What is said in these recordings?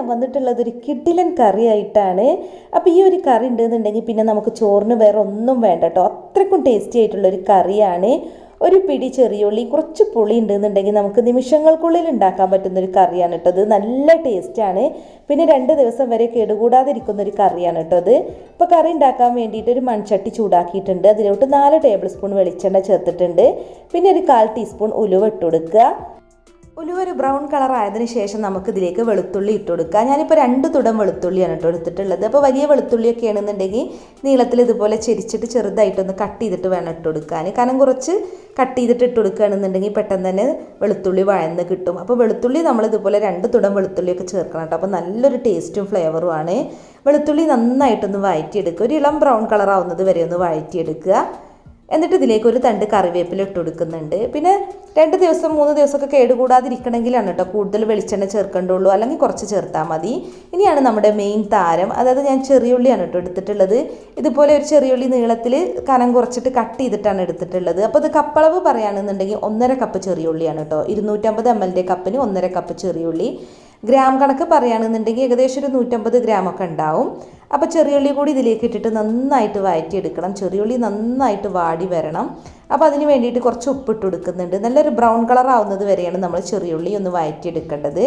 ഞാൻ വന്നിട്ടുള്ളത് ഒരു കിഡിലൻ കറി ആയിട്ടാണ് അപ്പോൾ ഈ ഒരു കറി ഉണ്ടെന്നുണ്ടെങ്കിൽ പിന്നെ നമുക്ക് ചോറിന് വേറെ ഒന്നും വേണ്ട കേട്ടോ. അത്രയ്ക്കും ടേസ്റ്റി ആയിട്ടുള്ള ഒരു കറിയാണ്. ഒരു പിടി ചെറിയുള്ളി കുറച്ച് പുളി ഉണ്ടെന്നുണ്ടെങ്കിൽ നമുക്ക് നിമിഷങ്ങൾക്കുള്ളിൽ ഉണ്ടാക്കാൻ പറ്റുന്ന ഒരു കറിയാണ് കേട്ടോ ഇത്. നല്ല ടേസ്റ്റാണ് പിന്നെ രണ്ട് ദിവസം വരെ കേടുകൂടാതിരിക്കുന്ന ഒരു കറിയാണ് കേട്ടോ ഇത്. ഇപ്പോൾ കറി ഉണ്ടാക്കാൻ വേണ്ടിയിട്ട് ഒരു മൺചട്ടി ചൂടാക്കിയിട്ടുണ്ട്. അതിലോട്ട് നാല് ടേബിൾ സ്പൂൺ വെളിച്ചെണ്ണ ചേർത്തിട്ടുണ്ട്. പിന്നെ ഒരു കാൽ ടീസ്പൂൺ ഉലുവ ഇട്ട് കൊടുക്കുക. ഉലുവ ഒരു ബ്രൗൺ കളർ ആയതിനു ശേഷം നമുക്ക് ഇതിലേക്ക് വെളുത്തുള്ളി ഇട്ട് കൊടുക്കാം. ഞാനിപ്പോൾ രണ്ട് തുടം വെളുത്തുള്ളിയാണ് കേട്ടോ എടുത്തിട്ടുള്ളത്. അപ്പോൾ വലിയ വെളുത്തുള്ളിയൊക്കെ ആണെന്നുണ്ടെങ്കിൽ നീളത്തിൽ ഇതുപോലെ ചെരിച്ചിട്ട് ചെറുതായിട്ടൊന്ന് കട്ട് ചെയ്തിട്ട് വേണം ഇട്ട് കൊടുക്കാൻ. കാരണം കുറച്ച് കട്ട് ചെയ്തിട്ട് ഇട്ട് കൊടുക്കുകയാണെന്നുണ്ടെങ്കിൽ പെട്ടെന്ന് തന്നെ വെളുത്തുള്ളി വഴന്ന് കിട്ടും. അപ്പോൾ വെളുത്തുള്ളി നമ്മൾ ഇതുപോലെ രണ്ട് തുടം വെളുത്തുള്ളിയൊക്കെ ചേർക്കണം കേട്ടോ. അപ്പോൾ നല്ലൊരു ടേസ്റ്റും ഫ്ലേവറും ആണ്. വെളുത്തുള്ളി നന്നായിട്ടൊന്ന് വഴറ്റിയെടുക്കുക. ഒരു ഇളം ബ്രൗൺ കളർ ആവുന്നത് വരെ ഒന്ന് വഴറ്റിയെടുക്കുക. എന്നിട്ട് ഇതിലേക്ക് ഒരു തണ്ട് കറിവേപ്പില ഇട്ട് കൊടുക്കുന്നുണ്ട്. പിന്നെ രണ്ട് ദിവസം മൂന്ന് ദിവസമൊക്കെ കേടുകൂടാതിരിക്കണമെങ്കിലാണ് കേട്ടോ കൂടുതൽ വെളിച്ചെണ്ണ ചേർക്കേണ്ടുള്ളൂ. അല്ലെങ്കിൽ കുറച്ച് ചേർത്താൽ മതി. ഇനിയാണ് നമ്മുടെ മെയിൻ താരം. അതായത് ഞാൻ ചെറിയുള്ളിയാണ് കേട്ടോ എടുത്തിട്ടുള്ളത്. ഇതുപോലെ ഒരു ചെറിയുള്ളി നീളത്തിൽ കനം കുറച്ചിട്ട് കട്ട് ചെയ്തിട്ടാണ് എടുത്തിട്ടുള്ളത്. അപ്പോൾ ഇത് കപ്പളവ് പറയുകയാണെന്നുണ്ടെങ്കിൽ ഒന്നര കപ്പ് ചെറിയുള്ളിയാണ് കേട്ടോ. ഇരുന്നൂറ്റമ്പത് എം എല്ലിന്റെ കപ്പിന് ഒന്നര കപ്പ് ചെറിയുള്ളി. ഗ്രാം കണക്ക് പറയുകയാണെന്നുണ്ടെങ്കിൽ ഏകദേശം ഒരു നൂറ്റമ്പത് ഗ്രാമൊക്കെ ഉണ്ടാവും. അപ്പോൾ ചെറിയുള്ളി കൂടി ഇതിലേക്ക് ഇട്ടിട്ട് നന്നായിട്ട് വഴറ്റിയെടുക്കണം ചെറിയുള്ളി നന്നായിട്ട് വാടി വരണം. അപ്പോൾ അതിന് വേണ്ടിയിട്ട് കുറച്ച് ഉപ്പിട്ട് കൊടുക്കുന്നുണ്ട്. നല്ലൊരു ബ്രൗൺ കളർ ആവുന്നത് വരെയാണ് നമ്മൾ ചെറിയുള്ളി ഒന്ന് വഴറ്റിയെടുക്കേണ്ടത്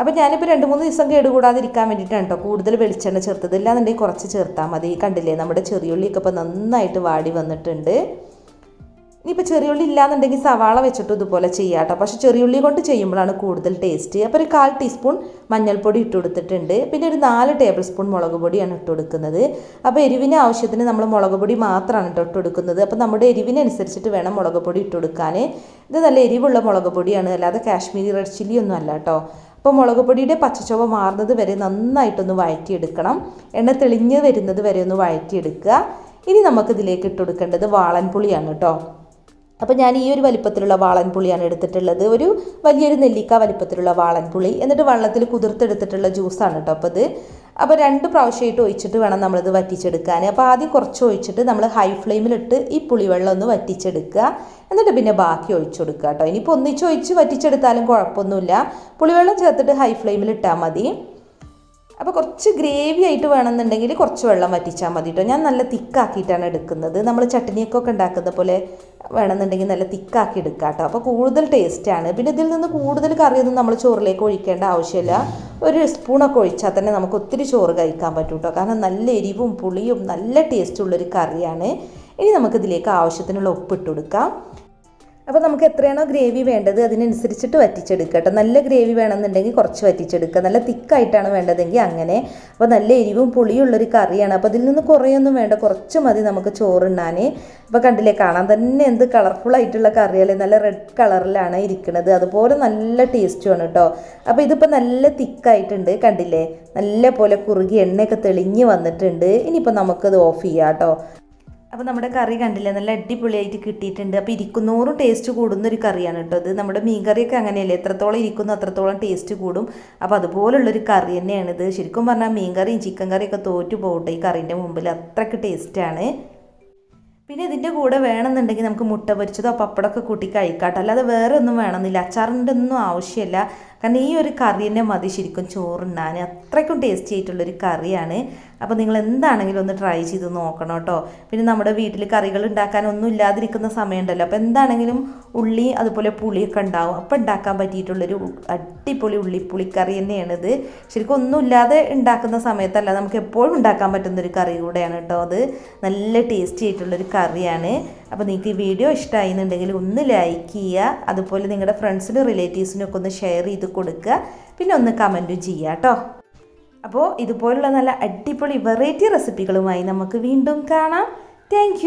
അപ്പോൾ ഞാനിപ്പോൾ രണ്ട് മൂന്ന് ദിവസം കേടുകൂടാതിരിക്കാൻ വേണ്ടിയിട്ടാണ് കേട്ടോ കൂടുതൽ വെളിച്ചെണ്ണ ചേർത്തത്. ഇല്ലാന്നുണ്ടെങ്കിൽ കുറച്ച് ചേർത്താൽ മതി. കണ്ടില്ലേ നമ്മുടെ ചെറിയുള്ളിയൊക്കെ ഇപ്പോൾ നന്നായിട്ട് വാടി വന്നിട്ടുണ്ട്. ഇനിയിപ്പോൾ ചെറിയുള്ളി ഇല്ലാന്നുണ്ടെങ്കിൽ സവാള വെച്ചിട്ട് ഇതുപോലെ ചെയ്യാം കേട്ടോ. പക്ഷേ ചെറിയുള്ളി കൊണ്ട് ചെയ്യുമ്പോഴാണ് കൂടുതൽ ടേസ്റ്റ് അപ്പോൾ ഒരു കാൽ ടീസ്പൂൺ മഞ്ഞൾപ്പൊടി ഇട്ട് കൊടുത്തിട്ടുണ്ട്. പിന്നെ ഒരു നാല് ടേബിൾ സ്പൂൺ മുളക് പൊടിയാണ് ഇട്ട് കൊടുക്കുന്നത്. അപ്പോൾ എരിവിന് ആവശ്യത്തിന് നമ്മൾ മുളക് പൊടി മാത്രമാണ് കേട്ടോ ഇട്ട് കൊടുക്കുന്നത്. അപ്പോൾ നമ്മുടെ എരിവിനനുസരിച്ചിട്ട് വേണം മുളക് പൊടി ഇട്ട് കൊടുക്കാൻ. ഇത് നല്ല എരിവുള്ള മുളക് പൊടിയാണ്. അല്ലാതെ കാശ്മീരി റെഡ് ചില്ലി ഒന്നും അല്ല കേട്ടോ. അപ്പോൾ മുളക് പൊടിയുടെ പച്ചച്ചുവ മാറുന്നത് വരെ നന്നായിട്ടൊന്ന് വഴറ്റിയെടുക്കണം. എണ്ണ തെളിഞ്ഞ് വരുന്നത് വരെ ഒന്ന് വഴറ്റിയെടുക്കുക. ഇനി നമുക്കിതിലേക്ക് ഇട്ട് കൊടുക്കേണ്ടത് വാളൻപുളിയാണ് കേട്ടോ. അപ്പോൾ ഞാൻ ഈ ഒരു വലിപ്പത്തിലുള്ള വാളൻപുളിയാണ് എടുത്തിട്ടുള്ളത്. ഒരു വലിയൊരു നെല്ലിക്ക വലിപ്പത്തിലുള്ള വാളൻപുളി എന്നിട്ട് വെള്ളത്തിൽ കുതിർത്തെടുത്തിട്ടുള്ള ജ്യൂസാണ് കേട്ടോ അപ്പോൾ ഇത്. അപ്പോൾ രണ്ട് പ്രാവശ്യമായിട്ട് ഒഴിച്ചിട്ട് വേണം നമ്മളിത് വറ്റിച്ചെടുക്കാൻ അപ്പോൾ ആദ്യം കുറച്ച് ഒഴിച്ചിട്ട് നമ്മൾ ഹൈ ഫ്ലെയിമിലിട്ട് ഈ പുളിവെള്ളം ഒന്ന് വറ്റിച്ചെടുക്കുക. എന്നിട്ട് പിന്നെ ബാക്കി ഒഴിച്ചു കൊടുക്കുക കേട്ടോ ഇനിയിപ്പോൾ ഒന്നിച്ച് ഒഴിച്ച് വറ്റിച്ചെടുത്താലും കുഴപ്പമൊന്നുമില്ല. പുളിവെള്ളം ചേർത്തിട്ട് ഹൈ ഫ്ലെയിമിൽ ഇട്ടാൽ മതി. അപ്പോൾ കുറച്ച് ഗ്രേവി ആയിട്ട് വേണമെന്നുണ്ടെങ്കിൽ കുറച്ച് വെള്ളം വറ്റിച്ചാൽ മതി കേട്ടോ ഞാൻ നല്ല തിക്കാക്കിയിട്ടാണ് എടുക്കുന്നത്. നമ്മൾ ചട്നിയൊക്കെ ഉണ്ടാക്കുന്ന പോലെ വേണമെന്നുണ്ടെങ്കിൽ നല്ല തിക്കാക്കി എടുക്കാം കേട്ടോ അപ്പോൾ കൂടുതൽ ടേസ്റ്റാണ് പിന്നെ ഇതിൽ നിന്ന് കൂടുതൽ കറിയൊന്നും നമ്മൾ ചോറിലേക്ക് ഒഴിക്കേണ്ട ആവശ്യമില്ല. ഒരു സ്പൂണൊക്കെ ഒഴിച്ചാൽ തന്നെ നമുക്ക് ഒത്തിരി ചോറ് കഴിക്കാൻ പറ്റും കേട്ടോ കാരണം നല്ല എരിവും പുളിയും നല്ല ടേസ്റ്റുള്ളൊരു കറിയാണ്. ഇനി നമുക്കിതിലേക്ക് ആവശ്യത്തിനുള്ള ഉപ്പിട്ട് കൊടുക്കാം. അപ്പോൾ നമുക്ക് എത്രയാണോ ഗ്രേവി വേണ്ടത് അതിനനുസരിച്ചിട്ട് വറ്റിച്ചെടുക്കുക കേട്ടോ. നല്ല ഗ്രേവി വേണമെന്നുണ്ടെങ്കിൽ കുറച്ച് വറ്റിച്ചെടുക്കുക. നല്ല തിക്കായിട്ടാണ് വേണ്ടതെങ്കിൽ അങ്ങനെ. അപ്പോൾ നല്ല എരിവും പുളിയുള്ളൊരു കറിയാണ്. അപ്പോൾ അതിൽ നിന്ന് കുറേയൊന്നും വേണ്ട. കുറച്ച് മതി നമുക്ക് ചോറുണ്ണാൻ. അപ്പോൾ കണ്ടില്ലേ കാണാൻ തന്നെ എന്ത് കളർഫുൾ ആയിട്ടുള്ള കറിയല്ലേ. നല്ല റെഡ് കളറിലാണ് ഇരിക്കുന്നത്. അതുപോലെ നല്ല ടേസ്റ്റുമാണ് കേട്ടോ. അപ്പോൾ ഇതിപ്പോൾ നല്ല തിക്കായിട്ടുണ്ട് കണ്ടില്ലേ. നല്ല പോലെ കുറുകി എണ്ണയൊക്കെ തെളിഞ്ഞ് വന്നിട്ടുണ്ട്. ഇനിയിപ്പോൾ നമുക്കത് ഓഫ് ചെയ്യാം കേട്ടോ. അപ്പോൾ നമ്മുടെ കറി കണ്ടില്ലേ നല്ല അടിപൊളിയായിട്ട് കിട്ടിയിട്ടുണ്ട്. അപ്പോൾ ഇരിക്കുന്നോറും ടേസ്റ്റ് കൂടുന്ന ഒരു കറിയാണ് കേട്ടോ ഇത്. നമ്മുടെ മീൻ കറിയൊക്കെ അങ്ങനെയല്ലേ എത്രത്തോളം ഇരിക്കുന്നു അത്രത്തോളം ടേസ്റ്റ് കൂടും. അപ്പോൾ അതുപോലുള്ളൊരു കറി തന്നെയാണിത് ശരിക്കും പറഞ്ഞാൽ മീൻ കറിയും ചിക്കൻ കറിയൊക്കെ തോറ്റു പോകട്ടെ ഈ കറീന്റെ മുമ്പിൽ. അത്രയ്ക്ക് ടേസ്റ്റാണ് പിന്നെ ഇതിന്റെ കൂടെ വേണമെന്നുണ്ടെങ്കിൽ നമുക്ക് മുട്ട പൊരിച്ചതോ പപ്പടമൊക്കെ കൂട്ടി കഴിക്കാട്ടോ അല്ലാതെ വേറെ ഒന്നും വേണമെന്നില്ല. അച്ചാറിന്റെ ഒന്നും ആവശ്യമില്ല. കാരണം ഈ ഒരു കറി തന്നെ മതി ശരിക്കും ചോറുണ്ണാൻ അത്രയ്ക്കും ടേസ്റ്റി ആയിട്ടുള്ളൊരു കറിയാണ്. അപ്പോൾ നിങ്ങൾ എന്താണെങ്കിലും ഒന്ന് ട്രൈ ചെയ്ത് നോക്കണം കേട്ടോ പിന്നെ നമ്മുടെ വീട്ടിൽ കറികൾ ഉണ്ടാക്കാനൊന്നും ഇല്ലാതിരിക്കുന്ന സമയമുണ്ടല്ലോ. അപ്പോൾ എന്താണെങ്കിലും ഉള്ളി അതുപോലെ പുളിയൊക്കെ ഉണ്ടാവും. അപ്പോൾ ഉണ്ടാക്കാൻ പറ്റിയിട്ടുള്ളൊരു അടിപൊളി ഉള്ളിപ്പുളിക്കറി തന്നെയാണിത് ശരിക്കും ഒന്നുമില്ലാതെ ഉണ്ടാക്കുന്ന സമയത്തല്ല നമുക്ക് എപ്പോഴും ഉണ്ടാക്കാൻ പറ്റുന്നൊരു കറി കൂടെയാണ് കേട്ടോ അത്. നല്ല ടേസ്റ്റി ആയിട്ടുള്ളൊരു കറിയാണ്. അപ്പോൾ നിങ്ങൾക്ക് ഈ വീഡിയോ ഇഷ്ടമായി എന്നുണ്ടെങ്കിൽ ഒന്ന് ലൈക്ക് ചെയ്യുക. അതുപോലെ നിങ്ങളുടെ ഫ്രണ്ട്സിനും റിലേറ്റീവ്സിനും ഒക്കെ ഒന്ന് ഷെയർ ചെയ്ത് കൊടുക്കുക. പിന്നെ ഒന്ന് കമന്റും ചെയ്യുക കേട്ടോ. അപ്പോൾ ഇതുപോലുള്ള നല്ല അടിപൊളി വെറൈറ്റി റെസിപ്പികളുമായി നമുക്ക് വീണ്ടും കാണാം. താങ്ക്